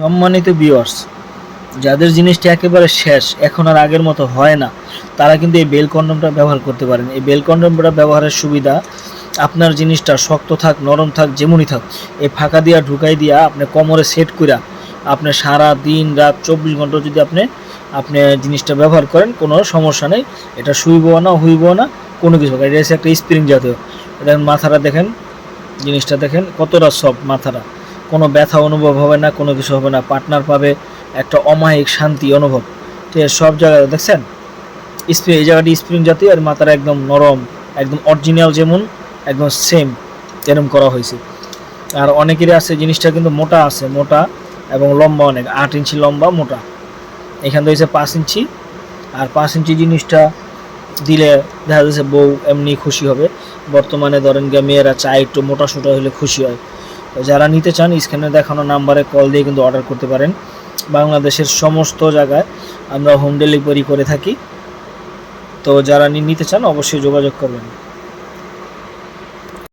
সম্মানিত ভিউয়ার্স যাদের জিনিসটা একেবারে শেষ, এখন আর আগের মতো হয় না, তারা কিন্তু এই বেল কন্ডমটা ব্যবহার করতে পারেন। এই বেল কন্ডমটা ব্যবহারের সুবিধা, আপনার জিনিসটা শক্ত থাক, নরম থাক, যেমনই থাক, এই ফাঁকা দিয়া, ঢুকাই দিয়া আপনি কোমরে সেট কইরা আপনি সারা দিন, রাত চব্বিশ ঘণ্টা যদি আপনি আপনি জিনিসটা ব্যবহার করেন, কোনো সমস্যা নেই। এটা শুইব না, হইব না, কোনো কিছু এটা হচ্ছে একটা স্প্রিং জাতীয়। এটা মাথাটা দেখেন, জিনিসটা দেখেন, কতটা সফট মাথাটা। কোনো ব্যথা অনুভব হবে না, কোনো কিছু হবে না। পার্টনার পাবে একটা অমায়িক শান্তি অনুভব। ঠিক আছে, সব জায়গায় দেখছেন? স্প্রিং এই জায়গাটি স্প্রিং জাতীয় আর মাথাটা একদম নরম, একদম অরিজিনাল যেমন, একদম সেম এরকম করা হয়েছে। আর অনেকেরই আছে, জিনিসটা কিন্তু মোটা আছে, মোটা এবং লম্বা অনেক, আট ইঞ্চি লম্বা, মোটা। এখান থেকে পাঁচ ইঞ্চি, আর পাঁচ ইঞ্চি জিনিসটা দিলে দেখা যাচ্ছে বউ এমনি খুশি হবে। বর্তমানে ধরেন গিয়ে মেয়েরা চায় একটু মোটা সোটা হলে খুশি হয়। যারা নিতে চান, স্ক্রিনে দেখানো নাম্বারে কল দিয়ে কিন্তু অর্ডার করতে পারেন। বাংলাদেশের সমস্ত জায়গায় আমরা হোম ডেলিভারি করে থাকি। তো যারা নিতে চান, অবশ্যই যোগাযোগ করবেন।